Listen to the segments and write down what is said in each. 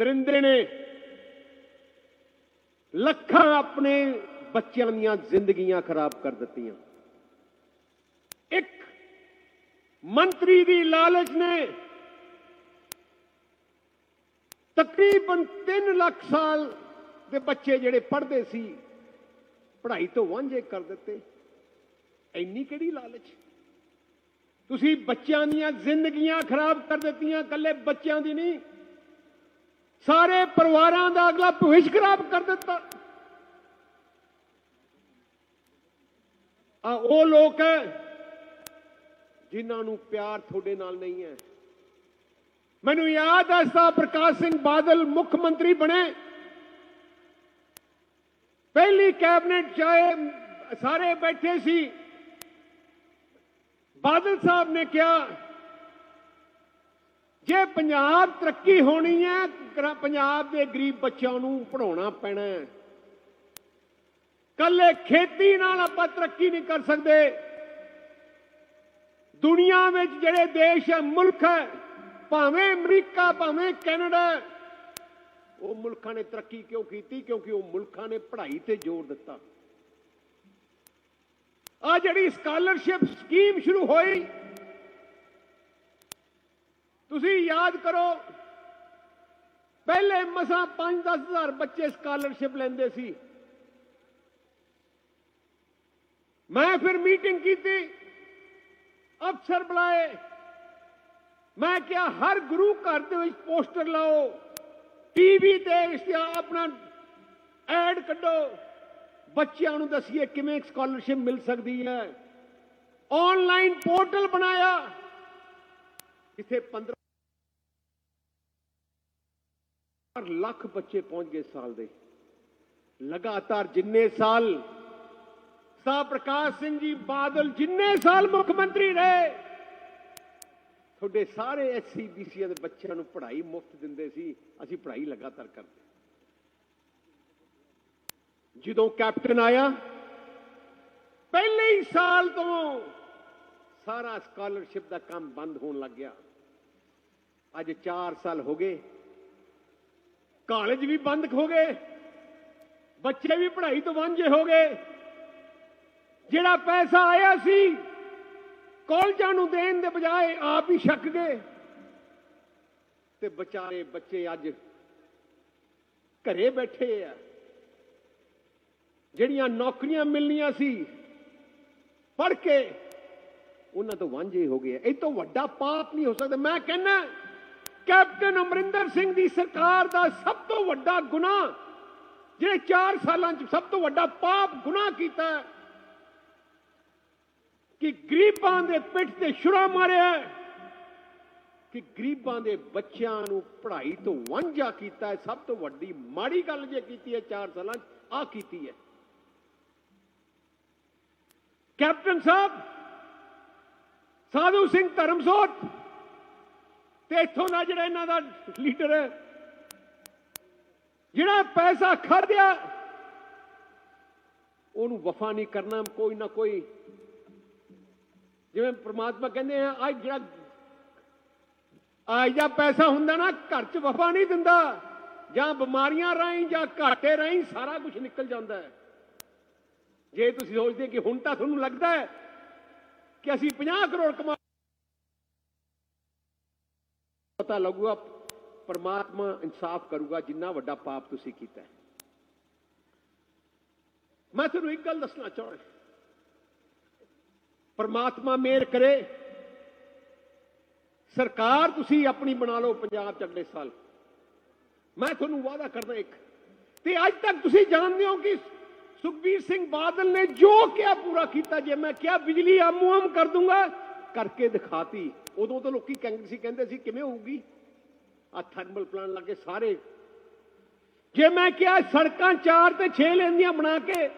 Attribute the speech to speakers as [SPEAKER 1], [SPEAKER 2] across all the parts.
[SPEAKER 1] ਦਰਿੰਦੇ ਨੇ ਲੱਖਾਂ ਆਪਣੇ ਬੱਚਿਆਂ ਦੀਆਂ ਜ਼ਿੰਦਗੀਆਂ ਖਰਾਬ ਕਰ ਦਿੱਤੀਆਂ। ਇੱਕ ਮੰਤਰੀ ਦੀ ਲਾਲਚ ਨੇ ਤਕਰੀਬਨ 3 ਲੱਖ ਸਾਲ ਦੇ ਬੱਚੇ ਜਿਹੜੇ ਪੜ੍ਹਦੇ ਸੀ, ਪੜ੍ਹਾਈ ਤੋਂ ਵਾਂਝੇ ਕਰ ਦਿੱਤੇ। ਇੰਨੀ ਕਿਹੜੀ ਲਾਲਚ? ਤੁਸੀਂ ਬੱਚਿਆਂ ਦੀਆਂ ਜ਼ਿੰਦਗੀਆਂ ਖਰਾਬ ਕਰ ਦਿੱਤੀਆਂ ਕੱਲੇ ਬੱਚਿਆਂ ਦੀ ਨਹੀਂ ਸਾਰੇ ਪਰਿਵਾਰਾਂ ਦਾ ਅਗਲਾ ਭਵਿੱਖ ਖਰਾਬ ਕਰ ਦਿੱਤਾ। ਆ ਉਹ ਲੋਕ ਹੈ ਜਿਨ੍ਹਾਂ ਨੂੰ ਪਿਆਰ ਤੁਹਾਡੇ ਨਾਲ ਨਹੀਂ ਹੈ। ਮੈਨੂੰ ਯਾਦ ਹੈ ਸਾਹਿਬ ਪ੍ਰਕਾਸ਼ ਸਿੰਘ ਬਾਦਲ ਮੁੱਖ ਮੰਤਰੀ ਬਣੇ। ਪਹਿਲੀ ਕੈਬਨਿਟ ਚਾਹੇ ਸਾਰੇ ਬੈਠੇ ਸੀ। ਬਾਦਲ ਸਾਹਿਬ ਨੇ ਕਿਹਾ ਜੇ ਪੰਜਾਬ ਤਰੱਕੀ ਹੋਣੀ ਹੈ ਪੰਜਾਬ ਦੇ ਗਰੀਬ ਬੱਚਿਆਂ ਨੂੰ ਪੜਾਉਣਾ ਪੈਣਾ ਹੈ। ਕੱਲੇ ਖੇਤੀ ਨਾਲ ਆਪਾਂ ਤਰੱਕੀ ਨਹੀਂ ਕਰ ਸਕਦੇ। ਦੁਨੀਆ ਵਿੱਚ ਜਿਹੜੇ ਦੇਸ਼ ਹੈ, ਮੁਲਕ ਹੈ, ਭਾਵੇਂ ਅਮਰੀਕਾ, ਭਾਵੇਂ ਕੈਨੇਡਾ, ਉਹ ਮੁਲਕਾਂ ਨੇ ਤਰੱਕੀ ਕਿਉਂ ਕੀਤੀ? ਕਿਉਂਕਿ ਉਹ ਮੁਲਕਾਂ ਨੇ ਪੜ੍ਹਾਈ ਤੇ ਜ਼ੋਰ ਦਿੱਤਾ। ਆ ਜਿਹੜੀ ਸਕਾਲਰਸ਼ਿਪ ਸਕੀਮ ਸ਼ੁਰੂ ਹੋਈ ਤੁਸੀਂ ਯਾਦ ਕਰੋ, ਪਹਿਲੇ ਮਸਾਂ 5-10 ਹਜ਼ਾਰ ਬੱਚੇ ਸਕਾਲਰਸ਼ਿਪ ਲੈਂਦੇ ਸੀ। ਮੈਂ ਫਿਰ ਮੀਟਿੰਗ ਕੀਤੀ, ਅਫਸਰ ਬੁਲਾਏ। ਮੈਂ ਕਿਹਾ, ਹਰ ਗੁਰੂ ਘਰ ਦੇ ਵਿੱਚ ਪੋਸਟਰ ਲਾਓ ਟੀਵੀ ਤੇ ਇਸ਼ਤਿਹਾਰ ਆਪਣਾ ਐਡ ਕੱਢੋ। ਬੱਚਿਆਂ ਨੂੰ ਦਸੀਏ ਕਿਵੇਂ ਸਕਾਲਰਸ਼ਿਪ ਮਿਲ ਸਕਦੀ ਹੈ। ਆਨਲਾਈਨ ਪੋਰਟਲ ਬਣਾਇਆ। ਇੱਥੇ 15 ਲੱਖ ਬੱਚੇ ਪਹੁੰਚ ਗਏ ਸਾਲ ਦੇ। ਲਗਾਤਾਰ ਜਿੰਨੇ ਸਾਲ ਸਾਹਿਬ ਪ੍ਰਕਾਸ਼ ਸਿੰਘ ਜੀ ਬਾਦਲ ਜਿੰਨੇ ਸਾਲ ਮੁੱਖ ਮੰਤਰੀ ਰਹੇ, ਤੁਹਾਡੇ ਸਾਰੇ ਐਸਸੀ ਬੀਸੀ ਦੇ ਬੱਚਿਆਂ ਨੂੰ ਪੜ੍ਹਾਈ ਮੁਫਤ ਦਿੰਦੇ ਸੀ, ਅਸੀਂ ਪੜ੍ਹਾਈ ਲਗਾਤਾਰ ਕਰਦੇ। ਜਦੋਂ ਕੈਪਟਨ ਆਇਆ, ਪਹਿਲੇ ਹੀ ਸਾਲ ਤੋਂ ਸਾਰਾ ਸਕਾਲਰਸ਼ਿਪ ਦਾ ਕੰਮ ਬੰਦ ਹੋਣ ਲੱਗ ਗਿਆ। ਅੱਜ 4 ਸਾਲ ਹੋ ਗਏ ਕਾਲਜ ਵੀ ਬੰਦ ਹੋ ਗਏ ਬੱਚੇ ਵੀ ਪੜ੍ਹਾਈ ਤੋਂ ਵਾਂਝੇ ਹੋ ਗਏ ਜਿਹੜਾ ਪੈਸਾ ਆਇਆ ਸੀ, ਕਾਲਜਾਂ ਨੂੰ ਦੇਣ ਦੇ ਬਜਾਏ ਆਪ ਹੀ ਛੱਕ ਗਏ। ਤੇ ਵਿਚਾਰੇ ਬੱਚੇ ਅੱਜ ਘਰੇ ਬੈਠੇ ਆ। ਜਿਹੜੀਆਂ ਨੌਕਰੀਆਂ ਮਿਲਣੀਆਂ ਸੀ, ਪੜ੍ਹ ਕੇ ਉਹਨਾਂ ਤੋਂ ਵਾਂਝੇ ਹੋ ਗਏ ਇਹ ਤੋਂ ਵੱਡਾ ਪਾਪ ਨਹੀਂ ਹੋ ਸਕਦਾ। ਮੈਂ ਕਹਿੰਦਾ ਕੈਪਟਨ ਅਮਰਿੰਦਰ ਸਿੰਘ ਦੀ ਸਰਕਾਰ ਦਾ ਸਭ ਤੋਂ ਵੱਡਾ ਗੁਨਾਹ ਜਿਹੜੇ 4 ਸਾਲਾਂ 'ਚ ਸਭ ਤੋਂ ਵੱਡਾ ਪਾਪ ਗੁਨਾਹ ਕੀਤਾ ਕਿ ਗਰੀਬਾਂ ਦੇ ਪਿੱਠ ਤੇ ਛੁਰਾ ਮਾਰਿਆ ਕਿ ਗਰੀਬਾਂ ਦੇ ਬੱਚਿਆਂ ਨੂੰ ਪੜ੍ਹਾਈ ਤੋਂ ਵਾਂਝਾ ਕੀਤਾ ਸਭ ਤੋਂ ਵੱਡੀ ਮਾੜੀ ਗੱਲ ਜੇ ਕੀਤੀ ਹੈ 4 ਸਾਲਾਂ 'ਚ ਆ ਕੀਤੀ ਹੈ। ਕੈਪਟਨ ਸਾਹਿਬ, ਸਾਧੂ ਸਿੰਘ ਧਰਮਸੋਤ ਤੇ ਇੱਥੋਂ ਦਾ ਜਿਹੜਾ ਇਹਨਾਂ ਦਾ ਲੀਡਰ ਹੈ, ਜਿਹੜਾ ਪੈਸਾ ਖਾਦਿਆ ਉਹਨੂੰ ਵਫਾ ਨਹੀਂ ਕਰਨਾ ਕੋਈ ਨਾ ਕੋਈ। ਜਿਵੇਂ ਪ੍ਰਮਾਤਮਾ ਕਹਿੰਦੇ ਆ ਅੱਜ ਜਿਹੜਾ ਅੱਜ ਦਾ ਪੈਸਾ ਹੁੰਦਾ ਨਾ, ਘਰ 'ਚ ਵਫਾ ਨਹੀਂ ਦਿੰਦਾ। ਜਾਂ ਬਿਮਾਰੀਆਂ ਰਾਹੀਂ, ਜਾਂ ਘਾਟੇ ਰਾਹੀਂ ਸਾਰਾ ਕੁਝ ਨਿਕਲ ਜਾਂਦਾ ਹੈ। ਜੇ ਤੁਸੀਂ ਸੋਚਦੇ ਕਿ ਹੁਣ ਤਾਂ ਤੁਹਾਨੂੰ ਲੱਗਦਾ ਹੈ ਕਿ ਅਸੀਂ 50 ਕਰੋੜ ਕਮਾ ਪਤਾ ਲੱਗੂਗਾ, ਪਰਮਾਤਮਾ ਇਨਸਾਫ ਕਰੂਗਾ, ਜਿੰਨਾ ਵੱਡਾ ਪਾਪ ਤੁਸੀਂ ਕੀਤਾ ਹੈ। ਮੈਂ ਤੁਹਾਨੂੰ ਇੱਕ ਗੱਲ ਦੱਸਣਾ ਚਾਹੁੰਦਾ ਪਰਮਾਤਮਾ ਮਿਹਰ ਕਰੇ। ਸਰਕਾਰ ਤੁਸੀਂ ਆਪਣੀ ਬਣਾ ਲਓ ਪੰਜਾਬ ਚ ਅਗਲੇ ਸਾਲ। ਮੈਂ ਤੁਹਾਨੂੰ ਵਾਅਦਾ ਕਰਦਾ ਇੱਕ। ਤੇ ਅੱਜ ਤੱਕ ਤੁਸੀਂ ਜਾਣਦੇ ਹੋ ਕਿ ਸੁਖਬੀਰ ਸਿੰਘ ਬਾਦਲ ਨੇ ਜੋ ਕਿਹਾ ਪੂਰਾ ਕੀਤਾ, ਜੇ ਮੈਂ ਕਿਹਾ ਬਿਜਲੀ ਆਮੂ ਆਮ ਕਰ ਦੂੰਗਾ ਕਰਕੇ ਦਿਖਾਤੀ। ਉਦੋਂ ਤਾਂ ਲੋਕੀ ਕਾਂਗਰਸੀ ਕਹਿੰਦੇ ਸੀ, ਕਿਵੇਂ ਹੋਊਗੀ? ਆ ਥਰਮਲ ਪਲਾਂਟ ਕੇ ਸਾਰੇ। ਜੇ ਮੈਂ ਕਿਹਾ ਸੜਕਾਂ 4 ਤੇ 6 ਲੈਂਦੀਆਂ ਬਣਾ ਕੇ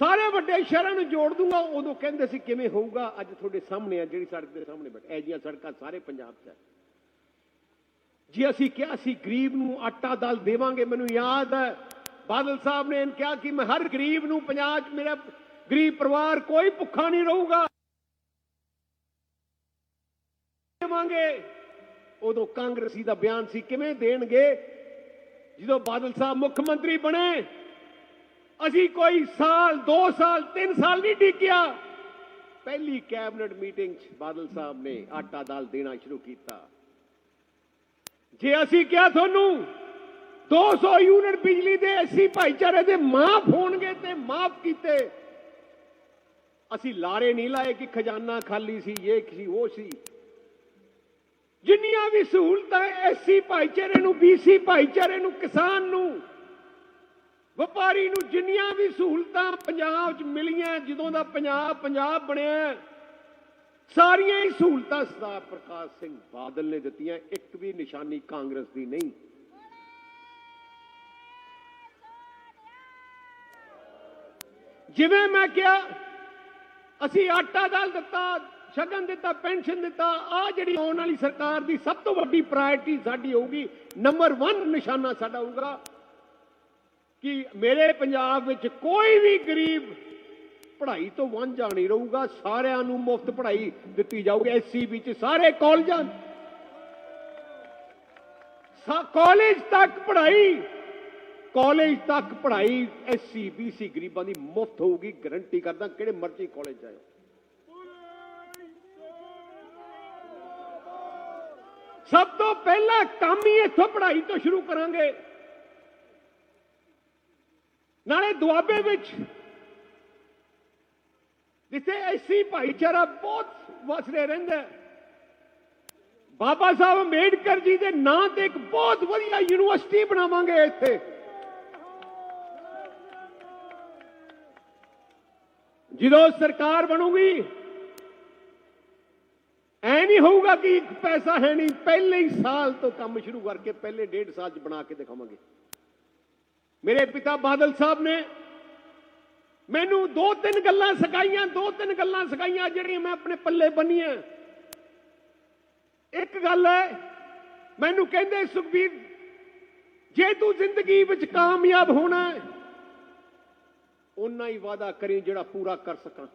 [SPEAKER 1] ਸਾਰੇ ਵੱਡੇ ਸ਼ਹਿਰਾਂ ਨੂੰ ਜੋੜ ਦੂੰਗਾ, ਉਦੋਂ ਕਹਿੰਦੇ ਸੀ, ਕਿਵੇਂ ਹੋਊਗਾ? ਅੱਜ ਤੁਹਾਡੇ ਸਾਹਮਣੇ ਆ, ਜਿਹੜੀ ਸੜਕ ਦੇ ਸਾਹਮਣੇ ਬੈਠ। ਐਜੀਆਂ ਸੜਕਾਂ ਸਾਰੇ ਪੰਜਾਬ 'ਚ ਹੈ ਜੇ ਅਸੀਂ ਕਿਹਾ ਸੀ, ਗਰੀਬ ਨੂੰ ਆਟਾ ਦਾਲ ਦੇਵਾਂਗੇ, ਮੈਨੂੰ ਯਾਦ ਹੈ, ਬਾਦਲ ਸਾਹਿਬ ਨੇ ਕਿਹਾ ਕਿ ਮੈਂ ਹਰ ਗਰੀਬ ਨੂੰ, ਪੰਜਾਬ 'ਚ ਮੇਰਾ ਗਰੀਬ ਪਰਿਵਾਰ ਕੋਈ ਭੁੱਖਾ ਨਹੀਂ ਰਹੂਗਾ। ਦੇਵਾਂਗੇ। ਉਦੋਂ ਕਾਂਗਰਸੀ ਦਾ ਬਿਆਨ ਸੀ, ਕਿਵੇਂ ਦੇਣਗੇ? ਜਦੋਂ ਬਾਦਲ ਸਾਹਿਬ ਮੁੱਖ ਮੰਤਰੀ ਬਣੇ, ਅਸੀਂ ਕੋਈ ਸਾਲ 2 ਸਾਲ 3 ਸਾਲ ਨਹੀਂ ਟਿਕਿਆ। ਪਹਿਲੀ ਕੈਬਨਿਟ ਮੀਟਿੰਗ 'ਚ ਬਾਦਲ ਸਾਹਿਬ ਨੇ ਆਟਾ ਦਾਲ ਦੇਣਾ ਸ਼ੁਰੂ ਕੀਤਾ। ਜੇ ਅਸੀਂ ਕਿਹਾ ਤੁਹਾਨੂੰ 200 ਯੂਨਿਟ ਬਿਜਲੀ ਦੇ ਐਸੀ ਭਾਈਚਾਰੇ ਦੇ ਮਾਫ ਹੋਣਗੇ ਤੇ ਮਾਫ ਕੀਤੇ, ਅਸੀਂ ਲਾਰੇ ਨਹੀਂ ਲਾਏ ਕਿ ਖਜ਼ਾਨਾ ਖਾਲੀ ਸੀ, ਇਹ ਸੀ, ਉਹ ਸੀ। ਜਿੰਨੀਆਂ ਵੀ ਸਹੂਲਤਾਂ ਐਸੀ ਭਾਈਚਾਰੇ ਨੂੰ ਬੀਸੀ ਭਾਈਚਾਰੇ ਨੂੰ, ਕਿਸਾਨ ਨੂੰ, ਵਪਾਰੀ ਨੂੰ, ਜਿੰਨੀਆਂ ਵੀ ਸਹੂਲਤਾਂ ਪੰਜਾਬ 'ਚ ਮਿਲੀਆਂ, ਜਦੋਂ ਦਾ ਪੰਜਾਬ ਪੰਜਾਬ ਬਣਿਆ ਸਾਰੀਆਂ ਹੀ ਸਹੂਲਤਾਂ ਸਰਦਾਰ ਪ੍ਰਕਾਸ਼ ਸਿੰਘ ਬਾਦਲ ਨੇ ਦਿੱਤੀਆਂ, ਇੱਕ ਵੀ ਨਿਸ਼ਾਨੀ ਕਾਂਗਰਸ ਦੀ ਨਹੀਂ। ਜਿਵੇਂ ਮੈਂ ਕਿਹਾ, ਅਸੀਂ ਆਟਾ ਦਾਲ ਦਿੱਤਾ ਸ਼ਗਨ ਦਿੱਤਾ, ਪੈਨਸ਼ਨ ਦਿੱਤਾ, ਆ ਜਿਹੜੀ ਆਉਣ ਵਾਲੀ ਸਰਕਾਰ ਦੀ ਸਭ ਤੋਂ ਵੱਡੀ ਪ੍ਰਾਇੋਰਟੀ ਸਾਡੀ ਹੋਊਗੀ। ਨੰਬਰ 1 ਨਿਸ਼ਾਨਾ ਸਾਡਾ ਹੋਊਗਾ ਕਿ ਮੇਰੇ ਪੰਜਾਬ ਵਿੱਚ ਕੋਈ ਵੀ ਗਰੀਬ ਪੜ੍ਹਾਈ ਤੋਂ ਵਾਂਝਾ ਨਹੀਂ ਰਹੂਗਾ, ਸਾਰਿਆਂ ਨੂੰ ਮੁਫਤ ਪੜ੍ਹਾਈ ਦਿੱਤੀ ਜਾਊਗੀ। ਐਸਸੀ ਵਿੱਚ ਸਾਰੇ ਕਾਲਜਾਂ ਸਾ ਕਾਲਜ ਤੱਕ ਪੜ੍ਹਾਈ ਕਾਲਜ ਤੱਕ ਪੜ੍ਹਾਈ ਐਸਸੀ ਬੀਸੀ ਗਰੀਬਾਂ ਦੀ ਮੁਫਤ ਹੋਊਗੀ। ਗਰੰਟੀ ਕਰਦਾ ਕਿਹੜੇ ਮਰਜ਼ੀ ਕਾਲਜ ਜਾਓ ਸਭ ਤੋਂ ਪਹਿਲਾ ਕੰਮ ਹੀ ਇੱਥੋਂ ਪੜ੍ਹਾਈ ਤੋਂ ਸ਼ੁਰੂ ਕਰਾਂਗੇ। ਨਾਲੇ ਦੁਆਬੇ ਵਿੱਚ ਜਿੱਥੇ ਐਸੀ ਭਾਈਚਾਰਾ ਬਹੁਤ ਵਸਦੇ ਰਹਿੰਦਾ ਬਾਬਾ ਸਾਹਿਬ ਅੰਬੇਡਕਰ ਜੀ ਦੇ ਨਾਂ ਤੇ ਇੱਕ ਬਹੁਤ ਵਧੀਆ ਯੂਨੀਵਰਸਿਟੀ ਬਣਾਵਾਂਗੇ ਇੱਥੇ। ਜਦੋਂ ਸਰਕਾਰ ਬਣੂਗੀ ਐ ਨਹੀਂ ਹੋਊਗਾ ਕਿ ਇੱਕ ਪੈਸਾ ਹੈ ਨਹੀਂ, ਪਹਿਲੇ ਹੀ ਸਾਲ ਤੋਂ ਕੰਮ ਸ਼ੁਰੂ ਕਰਕੇ ਪਹਿਲੇ ਡੇਢ ਸਾਲ ਚ ਬਣਾ ਕੇ ਦਿਖਾਵਾਂਗੇ। ਮੇਰੇ ਪਿਤਾ ਬਾਦਲ ਸਾਹਿਬ ਨੇ ਮੈਨੂੰ ਦੋ ਤਿੰਨ ਗੱਲਾਂ ਸਿਖਾਈਆਂ, ਦੋ ਤਿੰਨ ਗੱਲਾਂ ਸਿਖਾਈਆਂ ਜਿਹੜੀਆਂ ਮੈਂ ਆਪਣੇ ਪੱਲੇ ਬੰਨੀਆਂ। ਇੱਕ ਗੱਲ ਹੈ, ਮੈਨੂੰ ਕਹਿੰਦੇ, ਸੁਖਬੀਰ, ਜੇ ਤੂੰ ਜ਼ਿੰਦਗੀ ਵਿੱਚ ਕਾਮਯਾਬ ਹੋਣਾ ਹੈ ਉਨਾ ਹੀ ਵਾਅਦਾ ਕਰੀ ਜਿਹੜਾ ਪੂਰਾ ਕਰ ਸਕਾਂ।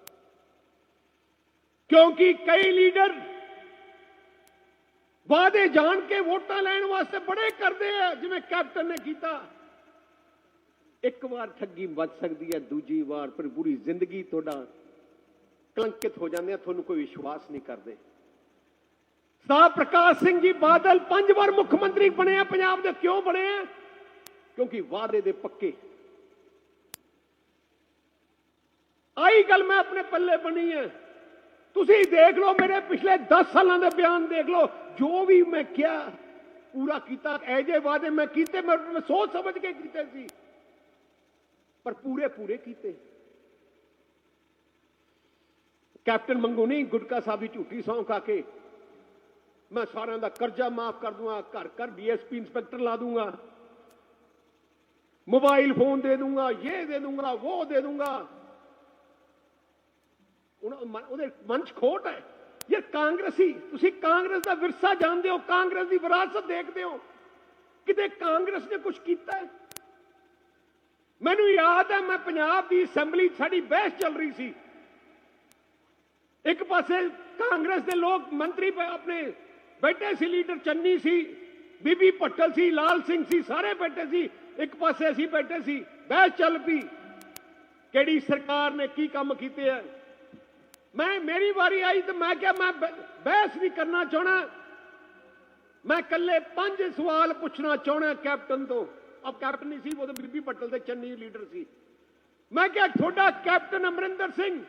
[SPEAKER 1] ਕਿਉਂਕਿ ਕਈ ਲੀਡਰ ਵਾਅਦੇ ਜਾਣ ਕੇ ਵੋਟਾਂ ਲੈਣ ਵਾਸਤੇ ਬੜੇ ਕਰਦੇ ਆ, ਜਿਵੇਂ ਕੈਪਟਨ ਨੇ ਕੀਤਾ। ਇੱਕ ਵਾਰ ਠੱਗੀ ਵੱਜ ਸਕਦੀ ਹੈ, ਦੂਜੀ ਵਾਰ ਪਰ ਪੂਰੀ ਜ਼ਿੰਦਗੀ ਤੁਹਾਡਾ ਕਲੰਕਿਤ ਹੋ ਜਾਂਦੇ ਆ, ਤੁਹਾਨੂੰ ਕੋਈ ਵਿਸ਼ਵਾਸ ਨਹੀਂ ਕਰਦੇ। ਸਰਦਾਰ ਪ੍ਰਕਾਸ਼ ਸਿੰਘ ਜੀ ਬਾਦਲ ਪੰਜ ਵਾਰ ਮੁੱਖ ਮੰਤਰੀ ਬਣੇ ਆ, ਪੰਜਾਬ ਦੇ ਕਿਉਂ ਬਣੇ ਆ? ਕਿਉਂਕਿ ਵਾਅਦੇ ਦੇ ਪੱਕੇ। ਆਈ ਗੱਲ ਮੈਂ ਆਪਣੇ ਪੱਲੇ ਬਣੀ ਹੈ ਤੁਸੀਂ ਦੇਖ ਲਓ ਮੇਰੇ ਪਿਛਲੇ 10 ਸਾਲਾਂ ਦੇ ਬਿਆਨ ਦੇਖ ਲਓ ਜੋ ਵੀ ਮੈਂ ਕਿਹਾ ਪੂਰਾ ਕੀਤਾ ਐ ਜੇ ਵਾਅਦੇ ਮੈਂ ਕੀਤੇ ਮੈਂ ਮੈਂ ਸੋਚ ਸਮਝ ਕੇ ਕੀਤੇ ਸੀ ਪਰ ਪੂਰੇ ਪੂਰੇ ਕੀਤੇ ਕੈਪਟਨ ਮੰਗੂ ਨਹੀਂ ਗੁਟਕਾ ਸਾਹਿਬ ਦੀ ਝੂਠੀ ਸੌਂ ਖਾ ਕੇ ਮੈਂ ਸਾਰਿਆਂ ਦਾ ਕਰਜ਼ਾ ਮਾਫ ਕਰ ਦੂੰਗਾ ਘਰ ਘਰ ਡੀਐਸਪੀ ਇੰਸਪੈਕਟਰ ਲਾ ਦੂੰਗਾ मोबाइल फोन दे दूंगा ये दे दूंगा वो दे दूंगा ਉਹਨਾਂ ਮਨ- ਉਹਦੇ ਮਨ 'ਚ ਖੋਟ ਹੈ। ਯਾਰ ਕਾਂਗਰਸੀ, ਤੁਸੀਂ ਕਾਂਗਰਸ ਦਾ ਵਿਰਸਾ ਜਾਣਦੇ ਹੋ, ਕਾਂਗਰਸ ਦੀ ਵਿਰਾਸਤ ਦੇਖਦੇ ਹੋ। ਕਿਤੇ ਕਾਂਗਰਸ ਨੇ ਕੁਝ ਕੀਤਾ ਹੈ? ਮੈਨੂੰ ਯਾਦ ਹੈ, ਮੈਂ ਪੰਜਾਬ ਦੀ ਅਸੈਂਬਲੀ ਸਾਡੀ ਬਹਿਸ ਚੱਲ ਰਹੀ ਸੀ। ਇੱਕ ਪਾਸੇ ਕਾਂਗਰਸ ਦੇ ਲੋਕ ਮੰਤਰੀ ਆਪਣੇ ਬੈਠੇ ਸੀ, ਲੀਡਰ ਚੰਨੀ ਸੀ, ਬੀਬੀ ਭੱਟਲ ਸੀ, ਲਾਲ ਸਿੰਘ ਸੀ, ਸਾਰੇ ਬੈਠੇ ਸੀ। ਇੱਕ ਪਾਸੇ ਅਸੀਂ ਬੈਠੇ ਸੀ, ਬਹਿਸ ਚੱਲ ਪਈ। ਕਿਹੜੀ ਸਰਕਾਰ ਨੇ ਕੀ ਕੰਮ ਕੀਤੇ ਆ ਮੈਂ ਮੇਰੀ ਵਾਰੀ ਆਈ ਤੇ ਮੈਂ ਕਿਹਾ ਮੈਂ ਬਹਿਸ ਵੀ ਕਰਨਾ ਚਾਹਣਾ ਮੈਂ ਕੱਲੇ ਪੰਜ ਸਵਾਲ ਪੁੱਛਣਾ ਚਾਹਣਾ ਕੈਪਟਨ ਤੋਂ। ਅਬ ਕੈਪਟਨ ਨਹੀਂ ਸੀ, ਉਹ ਤਾਂ ਬੀਬੀ ਪਟਲ ਦੇ ਚੰਨੀ ਲੀਡਰ ਸੀ। ਮੈਂ ਕਿਹਾ ਤੁਹਾਡਾ ਕੈਪਟਨ ਅਮਰਿੰਦਰ ਸਿੰਘ।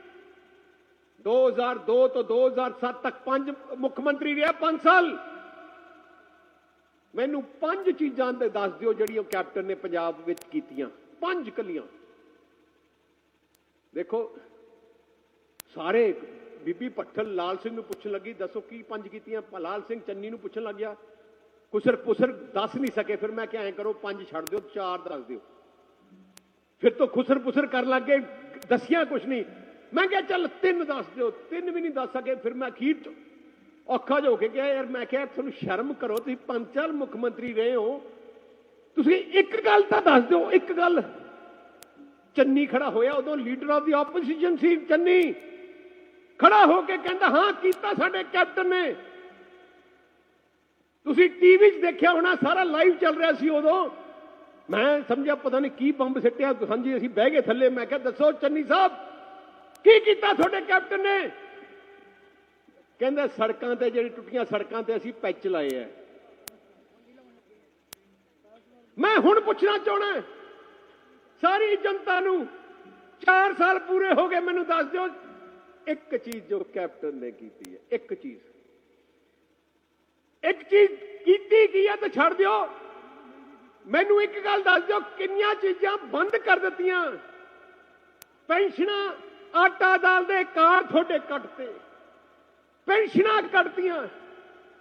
[SPEAKER 1] 2002 ਤੋਂ 2007 ਤੱਕ ਪੰਜ ਮੁੱਖ ਮੰਤਰੀ ਰਿਹਾ 5 ਸਾਲ। ਮੈਨੂੰ ਪੰਜ ਚੀਜ਼ਾਂ ਤੇ ਦੱਸ ਦਿਓ ਜਿਹੜੀਆਂ ਕੈਪਟਨ ਨੇ ਪੰਜਾਬ ਵਿੱਚ ਕੀਤੀਆਂ। ਪੰਜ ਕੱਲੀਆਂ। ਦੇਖੋ ਸਾਰੇ ਬੀਬੀ ਭੱਠਲ ਲਾਲ ਸਿੰਘ ਨੂੰ ਪੁੱਛਣ ਲੱਗੀ, ਦੱਸੋ ਕੀ ਪੰਜ ਕੀਤੀਆਂ? ਲਾਲ ਸਿੰਘ ਚੰਨੀ ਨੂੰ ਪੁੱਛਣ ਲੱਗ ਗਿਆ। ਕੁਸਰ ਪੁਸਰ ਦੱਸ ਨਹੀਂ ਸਕੇ, ਫਿਰ ਮੈਂ ਕਿਹਾ, ਐਂ ਕਰੋ, ਪੰਜ ਛੱਡ ਦਿਓ, ਚਾਰ ਦੱਸ ਦਿਓ। ਫਿਰ ਤੋਂ ਖੁਸਰ ਪੁਸਰ ਕਰਨ ਲੱਗ ਗਏ, ਦੱਸਿਆ ਕੁਛ ਨਹੀਂ। ਮੈਂ ਕਿਹਾ, ਚੱਲ ਤਿੰਨ ਦੱਸ ਦਿਓ, ਤਿੰਨ ਵੀ ਨਹੀਂ ਦੱਸ ਸਕੇ। ਫਿਰ ਮੈਂ ਅਖੀਰ ਚ ਔਖਾ ਜੋ ਹੋ ਕੇ ਕਿਹਾ, ਯਾਰ ਮੈਂ ਕਿਹਾ, ਤੁਹਾਨੂੰ ਸ਼ਰਮ ਕਰੋ, ਤੁਸੀਂ ਪੰਜ ਚਾਰ ਮੁੱਖ ਮੰਤਰੀ ਰਹੇ ਹੋ। ਤੁਸੀਂ ਇੱਕ ਗੱਲ ਤਾਂ ਦੱਸ ਦਿਓ, ਇੱਕ ਗੱਲ। ਚੰਨੀ ਖੜਾ ਹੋਇਆ, ਉਦੋਂ ਲੀਡਰ ਆਫ ਦੀ ਆਪੋਜੀਸ਼ਨ ਸੀ, ਚੰਨੀ। ਖੜਾ ਹੋ ਕੇ ਕਹਿੰਦਾ, ਹਾਂ, ਕੀਤਾ ਸਾਡੇ ਕੈਪਟਨ ਨੇ। ਤੁਸੀਂ ਟੀਵੀ 'ਚ ਦੇਖਿਆ ਹੋਣਾ, ਸਾਰਾ ਲਾਈਵ ਚੱਲ ਰਿਹਾ ਸੀ ਉਦੋਂ। ਮੈਂ ਸਮਝਿਆ, ਪਤਾ ਨਹੀਂ ਕੀ ਬੰਬ ਸਿੱਟਿਆ ਹਾਂਜੀ ਅਸੀਂ ਬਹਿ ਗਏ ਥੱਲੇ। ਮੈਂ ਕਿਹਾ, ਦੱਸੋ ਚੰਨੀ ਸਾਹਿਬ, ਕੀ ਕੀਤਾ ਤੁਹਾਡੇ ਕੈਪਟਨ ਨੇ? ਕਹਿੰਦਾ, ਸੜਕਾਂ ਤੇ ਜਿਹੜੀ ਟੁੱਟੀਆਂ ਸੜਕਾਂ ਤੇ ਅਸੀਂ ਪੈਚ ਲਾਏ ਆ ਮੈਂ ਹੁਣ ਪੁੱਛਣਾ ਚਾਹਣਾ ਸਾਰੀ ਜਨਤਾ ਨੂੰ 4 ਸਾਲ ਪੂਰੇ ਹੋ ਗਏ, ਮੈਨੂੰ ਦੱਸ ਦਿਓ ਇੱਕ ਚੀਜ਼ ਜੋ ਕੈਪਟਨ ਨੇ ਕੀਤੀ ਹੈ, ਇੱਕ ਚੀਜ਼। ਇੱਕ ਚੀਜ਼ ਕੀਤੀ ਕੀ ਹੈ ਤਾਂ ਛੱਡ ਦਿਓ। ਮੈਨੂੰ ਇੱਕ ਗੱਲ ਦੱਸ ਦਿਓ, ਕਿੰਨੀਆਂ ਚੀਜ਼ਾਂ ਬੰਦ ਕਰ ਦਿੱਤੀਆਂ। ਪੈਨਸ਼ਨਾਂ ਆਟਾ ਦਾਲ ਦੇ ਕਾਰ ਤੁਹਾਡੇ ਕੱਟਤੇ। ਪੈਨਸ਼ਨਾਂ ਕੱਟਤੀਆਂ,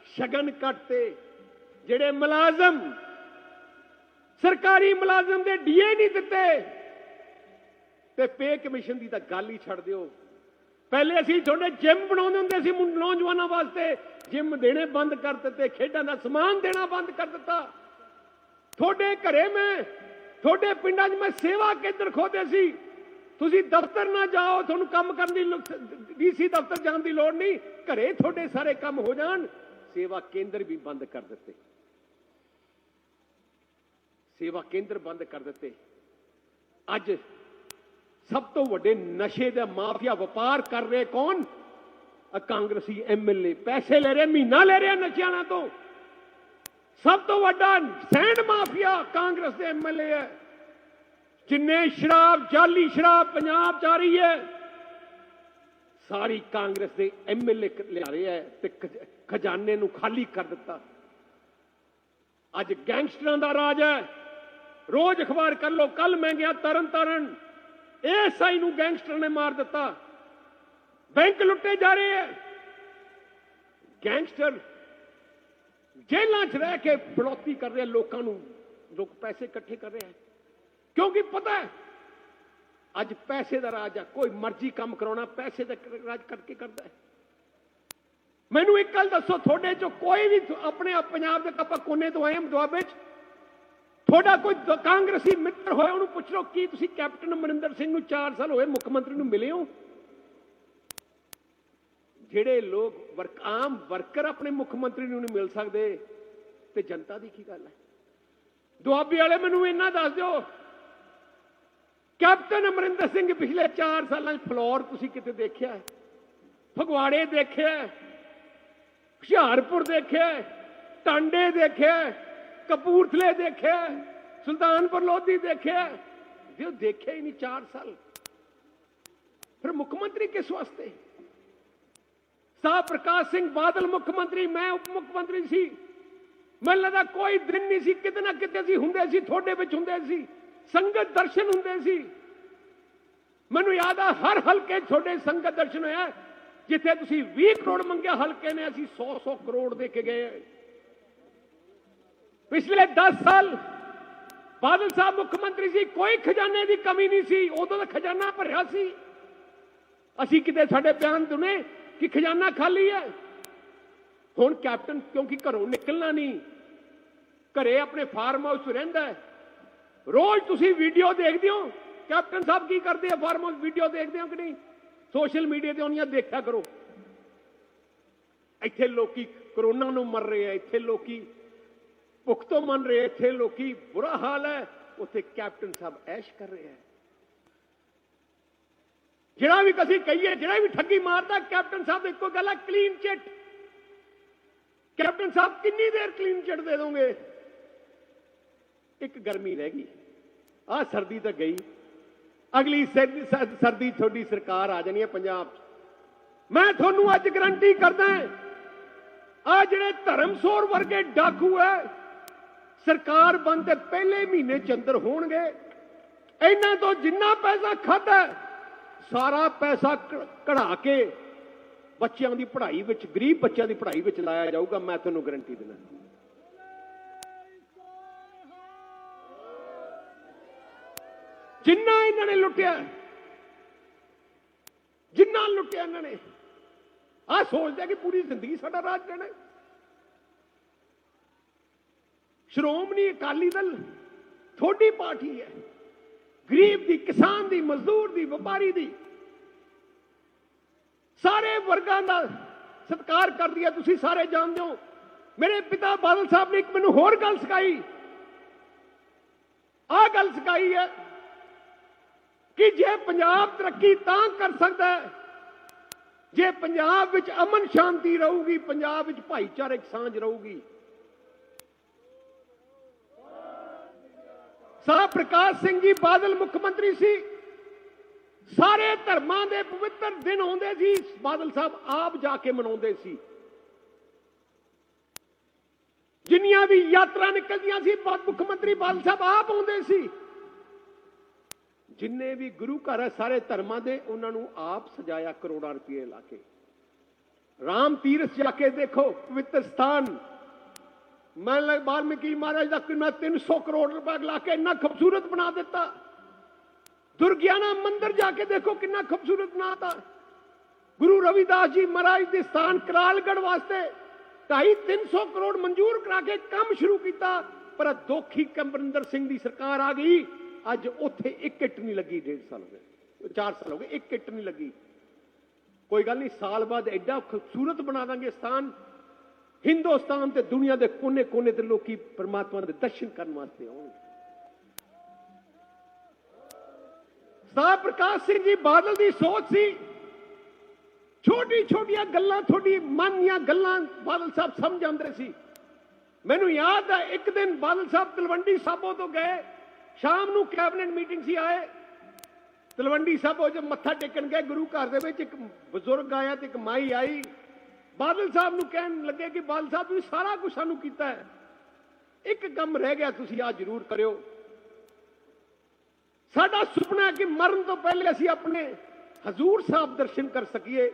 [SPEAKER 1] ਸ਼ਗਨ ਕੱਟਤੇ। ਜਿਹੜੇ ਮੁਲਾਜ਼ਮ, ਸਰਕਾਰੀ ਮੁਲਾਜ਼ਮ ਦੇ ਡੀਏ ਨਹੀਂ ਦਿੱਤੇ। ਤੇ ਪੇ ਕਮਿਸ਼ਨ ਦੀ ਤਾਂ ਗੱਲ ਹੀ ਛੱਡ ਦਿਓ। ਪਹਿਲੇ ਅਸੀਂ ਤੁਹਾਡੇ ਜਿਮ ਬਣਾਉਂਦੇ ਹੁੰਦੇ ਸੀ ਨੌਜਵਾਨਾਂ ਵਾਸਤੇ। ਜਿਮ ਦੇਣੇ ਬੰਦ ਕਰ ਦਿੱਤੇ, ਖੇਡਾਂ ਦਾ ਸਮਾਨ ਦੇਣਾ ਬੰਦ ਕਰ ਦਿੱਤਾ। ਤੁਹਾਡੇ ਘਰੇ ਮੈਂ, ਤੁਹਾਡੇ ਪਿੰਡਾਂ 'ਚ ਮੈਂ ਸੇਵਾ ਕੇਂਦਰ ਖੋਦੇ ਸੀ। ਤੁਸੀਂ ਦਫ਼ਤਰ ਨਾ ਜਾਓ, ਤੁਹਾਨੂੰ ਕੰਮ ਕਰਨ ਦੀ ਡੀਸੀ ਦਫ਼ਤਰ ਜਾਣ ਦੀ ਲੋੜ ਨਹੀਂ। ਘਰੇ ਤੁਹਾਡੇ ਸਾਰੇ ਕੰਮ ਹੋ ਜਾਣ। ਸੇਵਾ ਕੇਂਦਰ ਵੀ ਬੰਦ ਕਰ ਦਿੱਤੇ। ਸੇਵਾ ਕੇਂਦਰ ਬੰਦ ਕਰ ਦਿੱਤੇ। ਅੱਜ ਸਭ ਤੋਂ ਵੱਡੇ ਨਸ਼ੇ ਦਾ ਮਾਫੀਆ ਵਪਾਰ ਕਰ ਰਹੇ ਕੌਣ? ਆ ਕਾਂਗਰਸੀ ਐਮਐਲਏ ਪੈਸੇ ਲੈ ਰਹੇ, ਮਹੀਨਾ ਲੈ ਰਿਹਾ ਨਸ਼ਿਆਂ ਨਾਲ ਤੋਂ। ਸਭ ਤੋਂ ਵੱਡਾ ਸੈਂਡ ਮਾਫੀਆ ਕਾਂਗਰਸ ਦੇ ਐਮਐਲਏ ਹੈ। ਜਿੰਨੇ ਸ਼ਰਾਬ, ਜਾਲੀ ਸ਼ਰਾਬ ਪੰਜਾਬ ਚ ਆ ਰਹੀ ਹੈ, ਸਾਰੀ ਕਾਂਗਰਸ ਦੇ ਐਮਐਲਏ ਲਿਆ ਰਹੇ ਹੈ ਤੇ ਖਜ਼ਾਨੇ ਨੂੰ ਖਾਲੀ ਕਰ ਦਿੱਤਾ। ਅੱਜ ਗੈਂਗਸਟਰਾਂ ਦਾ ਰਾਜ ਹੈ। ਰੋਜ਼ ਅਖਬਾਰ ਕਰ ਲੋ ਕੱਲ ਮੈਂ ਗਿਆ ਤਰਨ ਤਾਰਨ ਐਸਆਈ ਨੂੰ ਗੈਂਗਸਟਰ ਨੇ ਮਾਰ ਦਿੱਤਾ। ਬੈਂਕ ਲੁੱਟੇ ਜਾ ਰਹੇ ਹੈ ਗੈਂਗਸਟਰ ਜੇਲ੍ਹਾਂ 'ਚ ਰਹਿ ਕੇ ਫੜੌਤੀ ਕਰ ਰਿਹਾ ਲੋਕਾਂ ਨੂੰ। ਲੋਕ ਪੈਸੇ ਇਕੱਠੇ ਕਰ ਰਹੇ ਆ ਕਿਉਂਕਿ ਪਤਾ ਹੈ ਅੱਜ ਪੈਸੇ ਦਾ ਰਾਜ ਆ। ਕੋਈ ਮਰਜ਼ੀ ਕੰਮ ਕਰਾਉਣਾ, ਪੈਸੇ ਦਾ ਰਾਜ ਕਰਕੇ ਕਰਦਾ ਹੈ ਮੈਨੂੰ ਇੱਕ ਗੱਲ ਦੱਸੋ, ਤੁਹਾਡੇ ਚੋਂ ਕੋਈ ਵੀ ਆਪਣੇ ਆਪ ਪੰਜਾਬ ਦੇ ਕੱਪਾ ਕੋਨੇ ਤੋਂ ਆਏ ਹਾਂ ਦੁਆਬੇ 'ਚ? ਤੁਹਾਡਾ ਕੋਈ ਕਾਂਗਰਸੀ ਮਿੱਤਰ ਹੋਇਆ ਉਹਨੂੰ ਪੁੱਛ ਲਓ ਕੀ ਤੁਸੀਂ ਕੈਪਟਨ ਅਮਰਿੰਦਰ ਸਿੰਘ ਨੂੰ 4 ਸਾਲ ਹੋਏ ਮੁੱਖ ਮੰਤਰੀ ਨੂੰ ਮਿਲੇ ਹੋ? ਜਿਹੜੇ ਲੋਕ ਵਰਕ ਆਮ ਵਰਕਰ ਆਪਣੇ ਮੁੱਖ ਮੰਤਰੀ ਨੂੰ ਨਹੀਂ ਮਿਲ ਸਕਦੇ ਤੇ ਜਨਤਾ ਦੀ ਕੀ ਗੱਲ ਹੈ? ਦੁਆਬੇ ਵਾਲੇ ਮੈਨੂੰ ਇੰਨਾ ਦੱਸ ਦਿਓ ਕੈਪਟਨ ਅਮਰਿੰਦਰ ਸਿੰਘ ਪਿਛਲੇ 4 ਸਾਲਾਂ 'ਚ ਫਲੋਰ ਤੁਸੀਂ ਕਿਤੇ ਦੇਖਿਆ ਹੈ? ਫਗਵਾੜੇ ਦੇਖਿਆ ਹੈ, ਹੁਸ਼ਿਆਰਪੁਰ ਦੇਖਿਆ ਹੈ, ਟਾਂਡੇ ਦੇਖਿਆ ਹੈ, ਕਪੂਰਥਲੇ ਦੇਖਿਆ, ਸੁਲਤਾਨਪੁਰ ਲੋਧੀ ਦੇਖਿਆ ਹੈ। ਦੇਖਿਆ ਹੀ ਨਹੀਂ 4 ਸਾਲ। ਫਿਰ ਮੁੱਖ ਮੰਤਰੀ ਕਿਸ ਵਾਸਤੇ? ਸਾਹ ਪ੍ਰਕਾਸ਼ ਸਿੰਘ ਬਾਦਲ ਮੁੱਖ ਮੰਤਰੀ, ਮੈਂ ਉਪ ਮੁੱਖ ਮੰਤਰੀ ਸੀ। ਮੈਨੂੰ ਲੱਗਦਾ ਕੋਈ ਦਿਨ ਨਹੀਂ ਸੀ, ਕਿਤੇ ਨਾ ਕਿਤੇ ਸੀ ਹੁੰਦੇ ਸੀ, ਤੁਹਾਡੇ ਵਿੱਚ ਹੁੰਦੇ ਸੀ। ਸੰਗਤ ਦਰਸ਼ਨ ਹੁੰਦੇ ਸੀ। ਮੈਨੂੰ ਯਾਦ ਆ, ਹਰ ਹਲਕੇ ਤੁਹਾਡੇ ਸੰਗਤ ਦਰਸ਼ਨ ਹੋਇਆ, ਜਿੱਥੇ ਤੁਸੀਂ 20 ਕਰੋੜ ਮੰਗਿਆ, ਹਲਕੇ ਨੇ ਅਸੀਂ 100 100 ਕਰੋੜ ਦੇ ਕੇ ਗਏ। ਪਿਛਲੇ 10 ਸਾਲ ਬਾਦਲ ਸਾਹਿਬ ਮੁੱਖ ਮੰਤਰੀ ਸੀ, ਕੋਈ ਖਜ਼ਾਨੇ ਦੀ ਕਮੀ ਨਹੀਂ ਸੀ, ਉਦੋਂ ਤਾਂ ਖਜ਼ਾਨਾ ਭਰਿਆ ਸੀ। ਅਸੀਂ ਕਿਤੇ ਸਾਡੇ ਬਿਆਨ ਦੁਨੇ ਕਿ ਖਜ਼ਾਨਾ ਖਾਲੀ ਹੈ। ਹੁਣ ਕੈਪਟਨ ਕਿਉਂਕਿ ਘਰੋਂ ਨਿਕਲਣਾ ਨਹੀਂ, ਘਰੇ ਆਪਣੇ ਫਾਰਮ ਹਾਊਸ 'ਚ ਰਹਿੰਦਾ ਰੋਜ਼ ਤੁਸੀਂ ਵੀਡੀਓ ਦੇਖਦੇ ਹੋ, ਕੈਪਟਨ ਸਾਹਿਬ ਕੀ ਕਰਦੇ ਆ, ਫਾਰਮ ਹਾਊਸ ਵੀਡੀਓ ਦੇਖਦੇ ਹੋ ਕਿ ਨਹੀਂ? ਸੋਸ਼ਲ ਮੀਡੀਆ ਤੇ ਆਉਣੀਆਂ ਦੇਖਿਆ ਕਰੋ। ਇੱਥੇ ਲੋਕੀ ਕਰੋਨਾ ਨੂੰ ਮਰ ਰਹੇ ਆ, ਇੱਥੇ ਲੋਕੀ ਭੁੱਖ ਤੋਂ ਮਰ ਰਹੇ ਇੱਥੇ ਲੋਕੀ ਬੁਰਾ ਹਾਲ ਹੈ। ਉੱਥੇ ਕੈਪਟਨ ਸਾਹਿਬ ਐਸ਼ ਕਰ ਰਹੇ ਆ ਜਿਹੜਾ ਵੀ ਕਸੀ ਕਹੀਏ, ਜਿਹੜਾ ਵੀ ਠੱਗੀ ਮਾਰਦਾ, ਕੈਪਟਨ ਸਾਹਿਬ ਇੱਕੋ ਗੱਲ ਹੈ ਕਲੀਨ ਚਿੱਟ ਕੈਪਟਨ ਸਾਹਿਬ ਕਿੰਨੀ ਦੇਰ ਕਲੀਨ ਚਿੱਟ ਦੇ ਦੋਗੇ? ਇੱਕ ਗਰਮੀ ਰਹਿ ਗਈ। ਆ ਸਰਦੀ ਤਾਂ ਗਈ। ਅਗਲੀ ਸਰਦੀ ਤੁਹਾਡੀ ਸਰਕਾਰ ਆ ਜਾਣੀ ਹੈ ਪੰਜਾਬ 'ਚ। ਮੈਂ ਤੁਹਾਨੂੰ ਅੱਜ ਗਰੰਟੀ ਕਰਦਾ ਆ ਜਿਹੜੇ ਧਰਮਸੋਰ ਵਰਗੇ ਡਾਕੂ ਹੈ ਸਰਕਾਰ ਬੰਦ ਦੇ ਪਹਿਲੇ ਮਹੀਨੇ ਚ ਅੰਦਰ ਹੋਣਗੇ। ਇਹਨਾਂ ਤੋਂ ਜਿੰਨਾ ਪੈਸਾ ਖਾਦਾ ਸਾਰਾ ਪੈਸਾ ਕਢਾ ਕੇ ਬੱਚਿਆਂ ਦੀ ਪੜ੍ਹਾਈ ਵਿੱਚ, ਗਰੀਬ ਬੱਚਿਆਂ ਦੀ ਪੜ੍ਹਾਈ ਵਿੱਚ ਲਾਇਆ ਜਾਊਗਾ, ਮੈਂ ਤੁਹਾਨੂੰ ਗਰੰਟੀ ਦਿੰਦਾ। ਜਿੰਨਾ ਇਹਨਾਂ ਨੇ ਲੁੱਟਿਆ, ਜਿੰਨਾ ਲੁੱਟਿਆ ਇਹਨਾਂ ਨੇ ਆ ਸੋਚਦੇ ਕਿ ਪੂਰੀ ਜ਼ਿੰਦਗੀ ਸਾਡਾ ਰਾਜ ਰਹਿਣਾ ਹੈ। ਸ਼੍ਰੋਮਣੀ ਅਕਾਲੀ ਦਲ ਥੋੜੀ ਪਾਰਟੀ ਹੈ। ਗਰੀਬ ਦੀ, ਕਿਸਾਨ ਦੀ, ਮਜ਼ਦੂਰ ਦੀ, ਵਪਾਰੀ ਦੀ। ਸਾਰੇ ਵਰਗਾਂ ਦਾ ਸਤਿਕਾਰ ਕਰਦੀ ਹੈ। ਤੁਸੀਂ ਸਾਰੇ ਜਾਣਦੇ ਹੋ। ਮੇਰੇ ਪਿਤਾ ਬਾਦਲ ਸਾਹਿਬ ਨੇ ਇੱਕ ਮੈਨੂੰ ਹੋਰ ਗੱਲ ਸਿਖਾਈ। ਆਹ ਗੱਲ ਸਿਖਾਈ ਹੈ ਕਿ ਜੇ ਪੰਜਾਬ ਤਰੱਕੀ ਤਾਂ ਕਰ ਸਕਦਾ ਹੈ, ਜੇ ਪੰਜਾਬ ਵਿੱਚ ਅਮਨ ਸ਼ਾਂਤੀ ਰਹੂਗੀ, ਪੰਜਾਬ ਵਿੱਚ ਭਾਈਚਾਰਕ ਸਾਂਝ ਰਹੂਗੀ ਸਾਹ ਪ੍ਰਕਾਸ਼ ਸਿੰਘ ਜੀ ਬਾਦਲ ਮੁੱਖ ਮੰਤਰੀ ਸੀ। ਸਾਰੇ ਧਰਮਾਂ ਦੇ ਪਵਿੱਤਰ ਦਿਨ ਆਉਂਦੇ ਸੀ। ਬਾਦਲ ਸਾਹਿਬ ਆਪ ਜਾ ਕੇ ਮਨਾਉਂਦੇ ਸੀ। ਜਿੰਨੀਆਂ ਵੀ ਯਾਤਰਾ ਨਿਕਲਦੀਆਂ ਸੀ ਮੁੱਖ ਮੰਤਰੀ ਬਾਦਲ ਸਾਹਿਬ ਆਪ ਆਉਂਦੇ ਸੀ। ਜਿੰਨੇ ਵੀ ਗੁਰੂ ਘਰ ਹੈ ਸਾਰੇ ਧਰਮਾਂ ਦੇ, ਉਹਨਾਂ ਨੂੰ ਆਪ ਸਜਾਇਆ ਕਰੋੜਾਂ ਰੁਪਏ ਲਾ ਕੇ। ਰਾਮ ਤੀਰਥ ਜਾ ਕੇ ਦੇਖੋ, ਪਵਿੱਤਰ ਸਥਾਨ। ਮੈਂ ਲੱਗ ਵਾਲਮੀਕੀ ਮਹਾਰਾਜ ਦਾ ਕਿੰਨਾ 300 ਕਰੋੜ ਰੁਪਏ ਲਾ ਕੇ ਇੰਨਾ ਖੂਬਸੂਰਤ ਬਣਾ ਦਿੱਤਾ ਦੁਰਗਿਆਨਾ ਮੰਦਿਰ ਜਾ ਕੇ ਦੇਖੋ ਕਿੰਨਾ ਖੂਬਸੂਰਤ ਬਣਾਤਾ ਗੁਰੂ ਰਵਿਦਾਸ ਜੀ ਮਹਾਰਾਜ ਦੇ ਸਥਾਨ ਕਰਾਲਗੜ ਵਾਸਤੇ ਢਾਈ 300 ਕਰੋੜ ਮਨਜ਼ੂਰ ਕਰਾ ਕੇ ਕੰਮ ਸ਼ੁਰੂ ਕੀਤਾ ਪਰ ਦੋਖੀ ਕਮਰਿੰਦਰ ਸਿੰਘ ਦੀ ਸਰਕਾਰ ਆ ਗਈ ਅੱਜ ਉੱਥੇ ਇੱਕ ਇੱਟ ਨਹੀਂ ਲੱਗੀ ਡੇਢ ਸਾਲ ਹੋ ਗਏ 4 ਸਾਲ ਹੋ ਗਏ ਇੱਕ ਇੱਟ ਨਹੀਂ ਲੱਗੀ ਕੋਈ ਗੱਲ ਨਹੀਂ ਸਾਲ ਬਾਅਦ ਐਡਾ ਖੂਬਸੂਰਤ ਬਣਾ ਦਾਂਗੇ ਸਥਾਨ ਹਿੰਦੁਸਤਾਨ ਤੇ ਦੁਨੀਆ ਦੇ ਕੋਨੇ-ਕੋਨੇ ਦੇ ਲੋਕੀ ਪਰਮਾਤਮਾ ਦੇ ਦਰਸ਼ਨ ਕਰਨ ਵਾਸਤੇ ਆਉਣਗੇ। ਸਾਹ ਪ੍ਰਕਾਸ਼ ਸਿੰਘ ਜੀ ਬਾਦਲ ਦੀ ਸੋਚ ਸੀ। ਛੋਟੀ ਛੋਟੀਆਂ ਗੱਲਾਂ, ਤੁਹਾਡੀ ਮਨ ਦੀਆਂ ਗੱਲਾਂ ਬਾਦਲ ਸਾਹਿਬ ਸਮਝ ਆਉਂਦੇ ਸੀ। ਮੈਨੂੰ ਯਾਦ ਆ, ਇੱਕ ਦਿਨ ਬਾਦਲ ਸਾਹਿਬ ਤਲਵੰਡੀ ਸਾਬੋ ਤੋਂ ਗਏ। ਸ਼ਾਮ ਨੂੰ ਕੈਬਨਿਟ ਮੀਟਿੰਗ ਸੀ, ਆਏ। ਤਲਵੰਡੀ ਸਾਬੋ 'ਚ ਮੱਥਾ ਟੇਕਣ ਗਏ, ਗੁਰੂ ਘਰ ਦੇ ਵਿੱਚ ਇੱਕ ਬਜ਼ੁਰਗ ਆਇਆ ਤੇ ਇੱਕ ਮਾਈ ਆਈ। ਬਾਦਲ ਸਾਹਿਬ ਨੂੰ ਕਹਿਣ ਲੱਗੇ ਕਿ ਬਾਦਲ ਸਾਹਿਬ ਤੁਸੀਂ ਸਾਰਾ ਕੁਝ ਸਾਨੂੰ ਕੀਤਾ ਹੈ। ਇੱਕ ਕੰਮ ਰਹਿ ਗਿਆ, ਤੁਸੀਂ ਆ ਜ਼ਰੂਰ ਕਰਿਓ। ਸਾਡਾ ਸੁਪਨਾ ਹੈ ਕਿ ਮਰਨ ਤੋਂ ਪਹਿਲੇ ਅਸੀਂ ਆਪਣੇ ਹਜ਼ੂਰ ਸਾਹਿਬ ਦਰਸ਼ਨ ਕਰ ਸਕੀਏ।